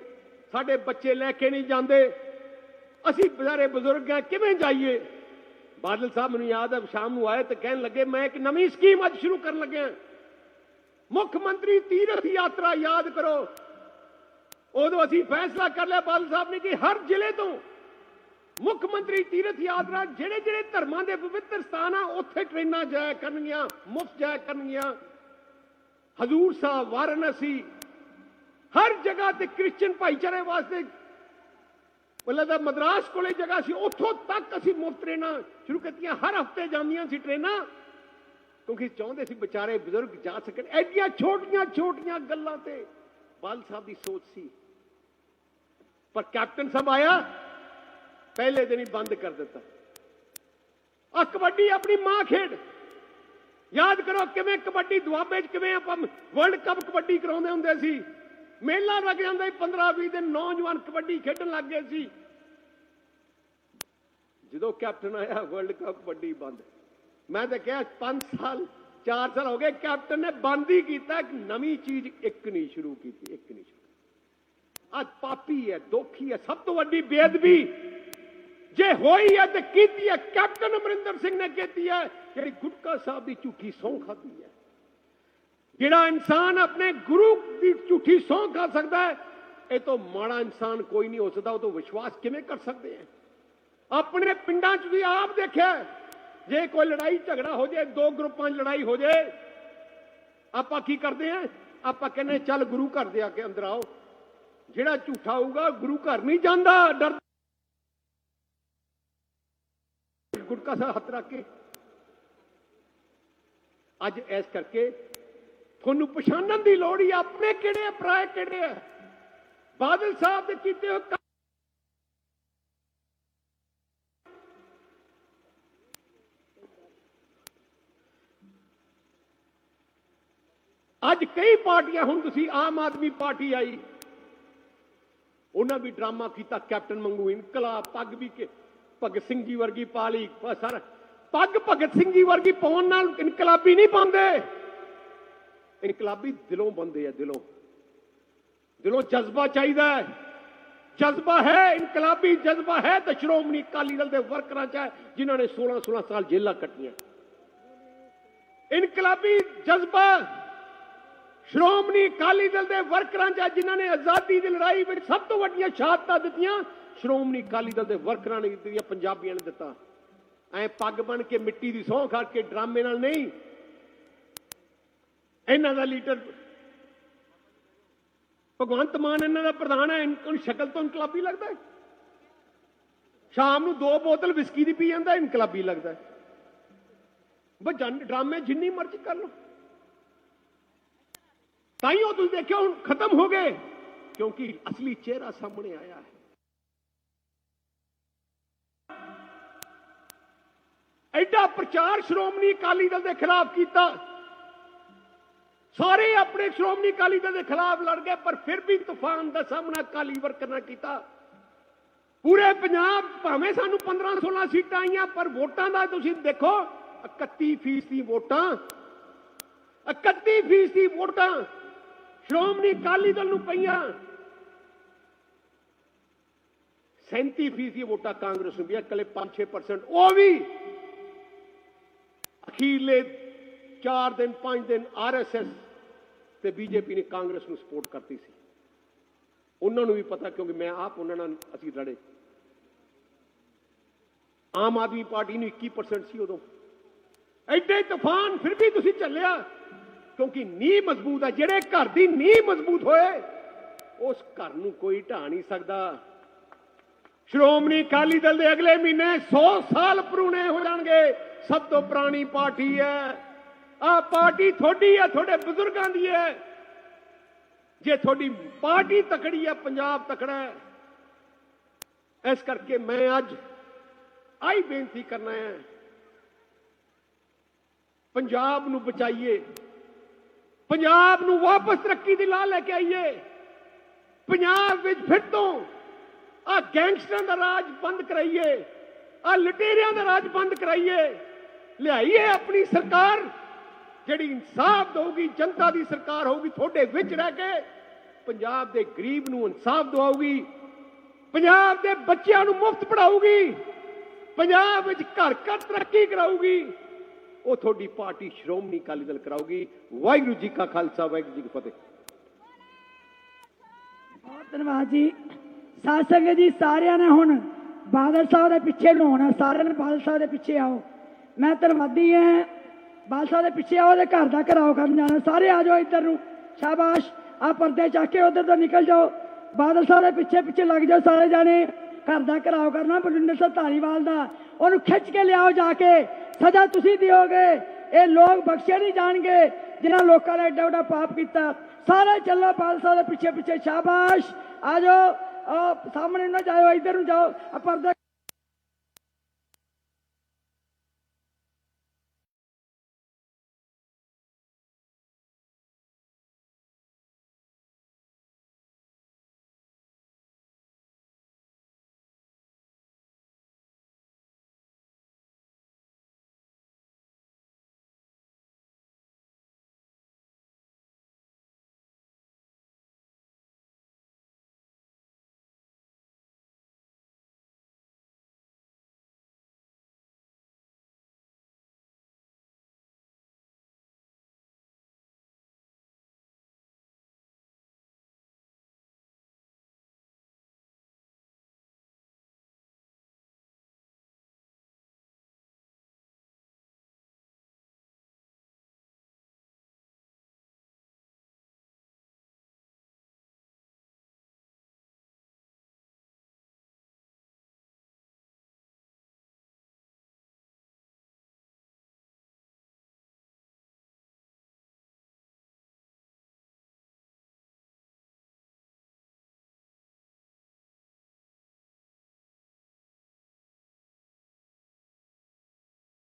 [SPEAKER 1] ਸਾਡੇ ਬੱਚੇ ਲੈ ਕੇ ਨਹੀਂ ਜਾਂਦੇ। ਅਸੀਂ ਬਿचारे ਬਜ਼ੁਰਗ ਆ ਕਿਵੇਂ ਜਾਈਏ? ਬਾਦਲ ਸਾਹਿਬ ਮੈਨੂੰ ਯਾਦ ਹੈ, ਸ਼ਾਮ ਨੂੰ ਆਏ ਤੇ ਕਹਿਣ ਲੱਗੇ, ਮੈਂ ਇੱਕ ਨਵੀਂ ਸਕੀਮ ਅੱਜ ਸ਼ੁਰੂ ਕਰਨ ਲੱਗਿਆ। ਮੁੱਖ ਮੰਤਰੀ ਤੀਰਥ ਯਾਤਰਾ ਯਾਦ ਕਰੋ। ਉਦੋਂ ਅਸੀਂ ਫੈਸਲਾ ਕਰ ਲਿਆ ਬਾਦਲ ਸਾਹਿਬ ਨੇ ਕਿ ਹਰ ਜ਼ਿਲ੍ਹੇ ਤੋਂ ਮੁੱਖ ਮੰਤਰੀ ਤੀਰਥ ਯਾਤਰਾ ਜਿਹੜੇ ਜਿਹੜੇ ਧਰਮਾਂ ਦੇ ਪਵਿੱਤਰ ਸਥਾਨ ਆ, ਉੱਥੇ ਟ੍ਰੇਨਾਂ ਜਾਇਆ ਕਰਨਗੀਆਂ, ਮੁਫਤ ਜਾਇਆ ਕਰਨਗੀਆਂ। ਹਜ਼ੂਰ ਸਾਹਿਬ, ਵਾਰਾਣਸੀ, ਹਰ ਜਗ੍ਹਾ ਤੇ ਕ੍ਰਿਸਚੀਅਨ ਭਾਈਚਾਰੇ ਵਾਸਤੇ ਮਤਲਬ ਦਾ ਮਦਰਾਸ ਕੋਲੇ ਜਗ੍ਹਾ ਸੀ, ਉੱਥੋਂ ਤੱਕ ਅਸੀਂ ਮੁਫਤ ਟ੍ਰੇਨਾਂ ਸ਼ੁਰੂ ਕੀਤੀਆਂ। ਹਰ ਹਫ਼ਤੇ ਜਾਂਦੀਆਂ ਸੀ ਟ੍ਰੇਨਾਂ, ਕਿਉਂਕਿ ਚਾਹੁੰਦੇ ਸੀ ਵਿਚਾਰੇ ਬਜ਼ੁਰਗ ਜਾ ਸਕਣ। ਐਡੀਆਂ ਛੋਟੀਆਂ ਛੋਟੀਆਂ ਗੱਲਾਂ ਤੇ ਬਾਲ ਸਾਹਿਬ ਦੀ ਸੋਚ ਸੀ। ਪਰ ਕੈਪਟਨ ਸਾਹਿਬ ਆਇਆ, ਪਹਿਲੇ ਦਿਨ ਹੀ ਬੰਦ ਕਰ ਦਿੱਤਾ। ਆ ਕਬੱਡੀ ਆਪਣੀ ਮਾਂ ਖੇਡ। ਯਾਦ ਕਰੋ ਕਿਵੇਂ ਕਬੱਡੀ ਦੁਆਬੇ 'ਚ ਕਿਵੇਂ ਆਪਾਂ ਵਰਲਡ ਕੱਪ ਕਬੱਡੀ ਕਰਾਉਂਦੇ ਹੁੰਦੇ ਸੀ। ਮੇਲਾ ਲੱਗ ਜਾਂਦਾ ਸੀ 15 20 ਦਿਨ ਨੌਜਵਾਨ ਕਬੱਡੀ ਖੇਡਣ ਲੱਗ ਗਏ ਸੀ। ਜਦੋਂ ਕੈਪਟਨ ਆਇਆ ਵਰਲਡ ਕੱਪ ਕਬੱਡੀ ਬੰਦ। ਮੈਂ ਤਾਂ ਕਿਹਾ 5 ਸਾਲ 4 ਸਾਲ ਹੋ ਗਏ, ਕੈਪਟਨ ਨੇ ਬੰਦ ਹੀ ਕੀਤਾ, ਇੱਕ ਨਵੀਂ ਚੀਜ਼ ਇੱਕ ਨਹੀਂ ਸ਼ੁਰੂ ਕੀਤੀ, ਇੱਕ ਨਹੀਂ ਸ਼ੁਰੂ ਅੱਜ ਪਾਪੀ ਹੈ, ਦੋਖੀ ਹੈ, ਸਭ ਤੋਂ ਵੱਡੀ ਬੇਅਦਬੀ ਜੇ ਹੋਈ ਹੈ ਤੇ ਕੀਤੀ ਹੈ। ਕੈਪਟਨ ਅਮਰਿੰਦਰ ਸਿੰਘ ਨੇ ਕੀਤੀ ਹੈ, ਜਿਹੜੀ ਗੁਟਕਾ ਸਾਹਿਬ ਦੀ ਝੂਠੀ ਸੌਂ ਖਾਦੀ ਹੈ। ਜਿਹੜਾ ਇਨਸਾਨ ਆਪਣੇ ਗੁਰੂ ਦੀ ਝੂਠੀ ਸੌਂ ਖਾ ਸਕਦਾ ਹੈ, ਇਹ ਤੋਂ ਮਾੜਾ ਇਨਸਾਨ ਕੋਈ ਨਹੀਂ ਹੋ ਸਕਦਾ, ਉਹ ਤੋਂ ਵਿਸ਼ਵਾਸ ਕਿਵੇਂ ਕਰ ਸਕਦੇ ਆ ਆਪਣੇ ਪਿੰਡਾਂ 'ਚ ਵੀ ਆਪ ਦੇਖਿਆ ਜੇ ਕੋਈ ਲੜਾਈ ਝਗੜਾ ਹੋ ਜਾਏ ਦੋ ਗਰੁੱਪਾਂ 'ਚ ਲੜਾਈ ਹੋ ਜਾਏ ਆਪਾਂ ਕੀ ਕਰਦੇ ਆ ਆਪਾਂ ਕਹਿੰਦੇ ਚੱਲ ਗੁਰੂ ਘਰ ਦੇ ਆ ਕੇ ਅੰਦਰ ਆਓ। ਜਿਹੜਾ ਝੂਠਾ ਹੋਊਗਾ ਗੁਰੂ ਘਰ ਨਹੀਂ ਜਾਂਦਾ ਡਰ ਗੁਟਕਾ ਸਾਹਿਬ ਹੱਥ ਰੱਖ ਕੇ। ਅੱਜ ਇਸ ਕਰਕੇ ਤੁਹਾਨੂੰ ਪਛਾਣਨ ਦੀ ਲੋੜ ਹੀ ਆਪਣੇ ਕਿਹੜੇ ਆ, ਕਿਹੜੇ ਆ? ਬਾਦਲ ਸਾਹਿਬ ਦੇ ਕੀਤੇ ਹੋਏ ਅੱਜ ਕਈ ਪਾਰਟੀਆਂ ਹੁਣ ਤੁਸੀਂ ਆਮ ਆਦਮੀ ਪਾਰਟੀ ਆਈ। ਉਹਨਾਂ ਵੀ ਡਰਾਮਾ ਕੀਤਾ ਕੈਪਟਨ ਮੰਗੂ ਇਨਕਲਾਬ, ਪੱਗ ਵੀ ਭਗਤ ਸਿੰਘ ਜੀ ਵਰਗੀ ਪਾ ਲਈ ਬਸ ਪੱਗ ਭਗਤ ਸਿੰਘ ਜੀ ਵਰਗੀ ਪਾਉਣ ਨਾਲ ਇਨਕਲਾਬੀ ਨਹੀਂ ਪਾਉਂਦੇ ਇਨਕਲਾਬੀ ਦਿਲੋਂ ਬੰਦੇ ਆ, ਦਿਲੋਂ। ਦਿਲੋਂ ਜਜ਼ਬਾ ਚਾਹੀਦਾ ਹੈ। ਜਜ਼ਬਾ ਹੈ, ਇਨਕਲਾਬੀ ਜਜ਼ਬਾ ਹੈ ਤਾਂ ਸ਼੍ਰੋਮਣੀ ਅਕਾਲੀ ਦਲ ਦੇ ਵਰਕਰਾਂ ਚ ਹੈ, ਜਿਨ੍ਹਾਂ ਨੇ 16 16 ਸਾਲ ਜੇਲ੍ਹਾਂ ਕੱਟੀਆਂ। ਇਨਕਲਾਬੀ ਜਜ਼ਬਾ ਸ਼੍ਰੋਮਣੀ ਅਕਾਲੀ ਦਲ ਦੇ ਵਰਕਰਾਂ ਚ ਹੈ ਜਿਨ੍ਹਾਂ ਨੇ ਆਜ਼ਾਦੀ ਦੀ ਲੜਾਈ ਵਿੱਚ ਸਭ ਤੋਂ ਵੱਡੀਆਂ ਸ਼ਹਾਦਤਾਂ ਦਿੱਤੀਆਂ। ਸ਼੍ਰੋਮਣੀ ਅਕਾਲੀ ਦਲ ਦੇ ਵਰਕਰਾਂ ਨੇ ਦਿੱਤੀਆਂ, ਪੰਜਾਬੀਆਂ ਨੇ ਦਿੱਤਾ। ਐ ਪੱਗ ਬਣ ਕੇ ਮਿੱਟੀ ਦੀ ਸਹੁੰ ਖਾ ਕੇ ਡਰਾਮੇ ਨਾਲ ਨਹੀਂ। ਇਹਨਾਂ ਦਾ ਲੀਡਰ ਭਗਵੰਤ ਮਾਨ ਇਹਨਾਂ ਦਾ ਪ੍ਰਧਾਨ ਹੈ ਇਨਕਨ ਸ਼ਕਲ ਤੋਂ ਇਨਕਲਾਬੀ ਲੱਗਦਾ ਹੈ। ਸ਼ਾਮ ਨੂੰ ਦੋ ਬੋਤਲ ਵਿਸਕੀ ਦੀ ਪੀ ਜਾਂਦਾ ਇਨਕਲਾਬੀ ਲੱਗਦਾ ਹੈ। ਬਸ ਡਰਾਮੇ ਜਿੰਨੀ ਮਰਜ਼ੀ ਕਰ ਲਓ। ਤਾਈਓ ਤੁਸੀਂ ਦੇਖਿਓ, ਹੁਣ ਖਤਮ ਹੋ ਗਏ, ਕਿਉਂਕਿ ਅਸਲੀ ਚਿਹਰਾ ਸਾਹਮਣੇ ਆਇਆ ਹੈ। ਐਡਾ ਪ੍ਰਚਾਰ ਸ਼੍ਰੋਮਣੀ ਅਕਾਲੀ ਦਲ ਦੇ ਖਿਲਾਫ ਕੀਤਾ। ਸਾਰੇ ਆਪਣੇ ਸ਼੍ਰੋਮਣੀ ਅਕਾਲੀ ਦਲ ਦੇ ਖਿਲਾਫ ਲੜ ਗਏ, ਪਰ ਫਿਰ ਵੀ ਤੂਫਾਨ ਦਾ ਸਾਹਮਣਾ ਅਕਾਲੀ ਵਰਕਰ ਨੇ ਕੀਤਾ। ਪੂਰੇ ਪੰਜਾਬ, ਭਾਵੇਂ ਸਾਨੂੰ 15 16 ਸੀਟਾਂ ਆਈਆਂ, ਪਰ ਵੋਟਾਂ ਦਾ ਤੁਸੀਂ ਦੇਖੋ 31 ਫੀਸਦੀ ਵੋਟਾਂ 31 ਫੀਸਦੀ ਵੋਟਾਂ। ਸ਼੍ਰੋਮਣੀ ਅਕਾਲੀ ਦਲ ਨੂੰ ਪਈਆਂ। 37 ਫੀਸਦੀ ਵੋਟਾਂ ਕਾਂਗਰਸ ਨੂੰ ਵੀ, ਇਕੱਲੇ 5-6% ਉਹ ਵੀ। ਅਖੀਰਲੇ 4 ਦਿਨ 5 ਦਿਨ ਆਰਐਸਐਸ ਤੇ ਬੀਜੇਪੀ ਨੇ ਕਾਂਗਰਸ ਨੂੰ ਸਪੋਰਟ ਕਰਤੀ ਸੀ। ਉਹਨਾਂ ਨੂੰ ਵੀ ਪਤਾ, ਕਿਉਂਕਿ ਮੈਂ ਆਪ ਉਹਨਾਂ ਨਾਲ, ਅਸੀਂ ਲੜੇ। ਆਮ ਆਦਮੀ ਪਾਰਟੀ ਨੂੰ 21% ਸੀ ਉਦੋਂ। ਐਡੇ ਤੂਫਾਨ, ਫਿਰ ਵੀ ਤੁਸੀਂ ਚੱਲਿਆ। ਕਿਉਂਕਿ ਨੀਂਹ ਮਜ਼ਬੂਤ ਹੈ ਜਿਹੜੇ ਘਰ ਦੀ ਨੀਂਹ ਮਜ਼ਬੂਤ ਹੋਏ, ਉਸ ਘਰ ਨੂੰ ਕੋਈ ਢਾ ਨਹੀਂ ਸਕਦਾ। ਸ਼੍ਰੋਮਣੀ ਅਕਾਲੀ ਦਲ ਦੇ ਅਗਲੇ ਮਹੀਨੇ 100 ਸਾਲ ਪੁਰਾਣੇ ਹੋ ਜਾਣਗੇ। ਸਭ ਤੋਂ ਪੁਰਾਣੀ ਪਾਰਟੀ ਹੈ। ਆ ਪਾਰਟੀ ਤੁਹਾਡੀ ਹੈ, ਤੁਹਾਡੇ ਬਜ਼ੁਰਗਾਂ ਦੀ ਹੈ। ਜੇ ਤੁਹਾਡੀ ਪਾਰਟੀ ਤਕੜੀ ਹੈ, ਪੰਜਾਬ ਤਕੜਾ ਹੈ। ਇਸ ਕਰਕੇ ਮੈਂ ਅੱਜ ਆਈ ਬੇਨਤੀ ਕਰਨਾ ਹੈ। ਪੰਜਾਬ ਨੂੰ ਬਚਾਈਏ। ਪੰਜਾਬ ਨੂੰ ਵਾਪਸ ਤਰੱਕੀ ਦੀ ਲਾਹ ਲੈ ਕੇ ਆਈਏ। ਪੰਜਾਬ ਵਿੱਚ ਫਿਰ ਤੋਂ ਆ ਗੈਂਗਸਟਰਾਂ ਦਾ ਰਾਜ ਬੰਦ ਕਰਾਈਏ ਆ ਲਟੇਰਿਆਂ ਦਾ ਰਾਜ ਬੰਦ ਕਰਾਈਏ। ਲਿਆਈਏ ਆਪਣੀ ਸਰਕਾਰ, ਜਿਹੜੀ ਇਨਸਾਫ ਦਊਗੀ, ਜਨਤਾ ਦੀ ਸਰਕਾਰ ਹੋਊਗੀ ਤੁਹਾਡੇ ਵਿੱਚ ਰਹਿ ਕੇ, ਪੰਜਾਬ ਦੇ ਗਰੀਬ ਨੂੰ ਇਨਸਾਫ ਦਿਵਾਊਗੀ, ਪੰਜਾਬ ਦੇ ਬੱਚਿਆਂ ਨੂੰ ਮੁਫਤ ਪੜਾਊਗੀ ਪੰਜਾਬ ਵਿੱਚ ਘਰ ਘਰ ਤਰੱਕੀ ਕਰਾਊਗੀ। ਉਹ ਤੁਹਾਡੀ ਪਾਰਟੀ ਸ਼੍ਰੋਮਣੀ ਅਕਾਲੀ ਦਲ ਕਰਾਊਗੀ। ਵਾਹਿਗੁਰੂ ਜੀ ਕਾ ਖਾਲਸਾ, ਵਾਹਿਗੁਰੂ ਜੀ ਕੀ ਫਤਿਹ।
[SPEAKER 2] ਬਹੁਤ ਧੰਨਵਾਦ ਜੀ। ਸਾਧ ਸੰਗਤ ਜੀ, ਸਾਰਿਆਂ ਨੇ ਹੁਣ ਬਾਦਲ ਸਾਹਿਬ ਦੇ ਪਿੱਛੇ ਨੂੰ ਸਾਰਿਆਂ ਨੇ ਬਾਦਲ ਸਾਹਿਬ ਦੇ ਪਿੱਛੇ ਆਓ। ਮੈਂ ਧੰਨਵਾਦੀ ਹਾਂ। ਬਾਦਲ ਸਾਹਿਬ ਦੇ ਪਿੱਛੇ ਆਓ ਤੇ ਘਰ ਦਾ ਘਰਾਓ ਕਰਨ ਜਾਣਾ। ਸਾਰੇ ਆ ਜਾਓ ਇੱਧਰ ਨੂੰ। ਸ਼ਾਬਾਸ਼। ਆ ਪਰਦੇ ਚੱਕ ਕੇ ਉਧਰ ਤੋਂ ਨਿਕਲ ਜਾਓ। ਬਾਦਲ ਸਾਹਿਬ ਦੇ ਪਿੱਛੇ ਪਿੱਛੇ ਲੱਗ ਜਾਓ ਸਾਰੇ ਜਾਣੇ। ਘਰ ਦਾ ਘਰਾਓ ਕਰਨਾ, ਬਠਿੰਡੇ ਸਾਹਿਬ ਧਾਰੀਵਾਲ ਦਾ। ਉਹਨੂੰ ਖਿੱਚ ਕੇ ਲਿਆਓ ਜਾ ਕੇ। ਸਜ਼ਾ ਤੁਸੀਂ ਦਿਓਗੇ। ਇਹ ਲੋਕ ਬਖਸ਼ੇ ਨਹੀਂ ਜਾਣਗੇ, ਜਿਨ੍ਹਾਂ ਲੋਕਾਂ ਨੇ ਐਡਾ ਵੱਡਾ ਪਾਪ ਕੀਤਾ। ਸਾਰੇ ਚੱਲੋ ਬਾਦਲ ਦੇ ਪਿੱਛੇ ਪਿੱਛੇ ਸ਼ਾਬਾਸ਼। ਆ ਜਾਓ ਸਾਹਮਣੇ ਨਾ ਜਾਓ ਇੱਧਰ ਨੂੰ ਜਾਓ। ਆ ਪਰਦਾ